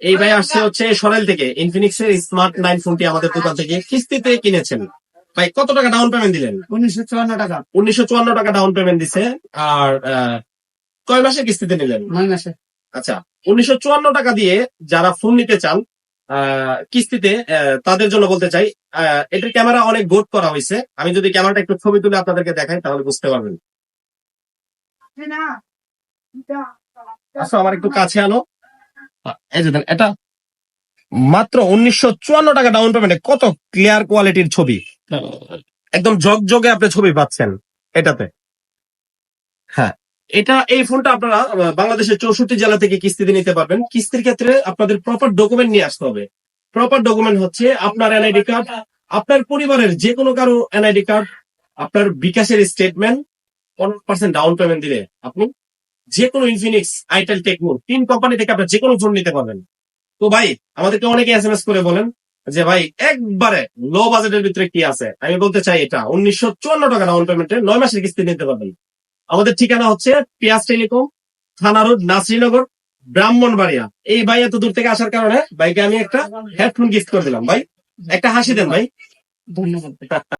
এই ভাই আসছে হচ্ছে সরেল থেকে ইনফিনিক্স এর স্মার্ট নাইন ফোনটি আমাদের দোকান থেকে কিস্তিতে কিনেছেন ভাই কত টাকা ডাউন পেমেন্ট দিলেন উনিশশো চুয়ান্ন টাকা উনিশশো চুয়ান্ন টাকা ডাউন পেমেন্ট দিছে আর আহ, কয় মাসে কিস্তিতে নিলেন নয় মাসে আচ্ছা উনিশশো চুয়ান্ন টাকা দিয়ে যারা ফোন নিতে চান আহ, কিস্তিতে আহ, তাদের জন্য বলতে চাই আহ, এটার ক্যামেরা অনেক গোট করা হয়েছে আমি যদি ক্যামেরাটা একটু ছবি তুলে আপনাদেরকে দেখাই তাহলে বুঝতে পারবেন আচ্ছা আমার একটু কাছে আনো এই যে এটা মাত্র উনিশশো চুয়ান্ন টাকা ডাউন পেমেন্টে কত ক্লিয়ার কোয়ালিটির ছবি? একদম জগজগে আপনি ছবি পাচ্ছেন এটাতে। হ্যাঁ এটা এই ফোনটা আপনারা বাংলাদেশের চৌষট্টি জেলা থেকে কিস্তিতে নিতে পারবেন। কিস্তির ক্ষেত্রে আপনাদের প্রপার ডকুমেন্ট নিয়ে আসতে হবে। প্রপার ডকুমেন্ট হচ্ছে আপনার এনআইডি কার্ড আপনার পরিবারের যে কোনো কারও এনআইডি কার্ড আপনার বিকাশের স্টেটমেন্ট পনেরো পার্সেন্ট ডাউন পেমেন্ট দিলে আপনি যে কোনো ইনফিনিক্স আইটেল টেকনো তিন কোম্পানি থেকে আপনার যে কোনো ফোন নিতে পারবেন। তো ভাই, আমাদেরকে অনেকে এস এম এস করে বলেন যে, ভাই, একবারে লো বাজেটের ভিতরে কি আছে? আমি বলতে চাই এটা, উনিশশো চুয়ান্ন টাকা ডাউন পেমেন্টে নয় মাসের কিস্তি নিতে পারবেন। আমাদের ঠিকানা হচ্ছে পিয়াজ টেলিকম থানা রোড, নাসরিনগর, ব্রাহ্মণবাড়িয়া। এই ভাই এত দূর থেকে আসার কারণে ভাইকে আমি একটা হেডফোন গিফট করে দিলাম। ভাই, একটা হাসি দেন ভাই। ধন্যবাদ।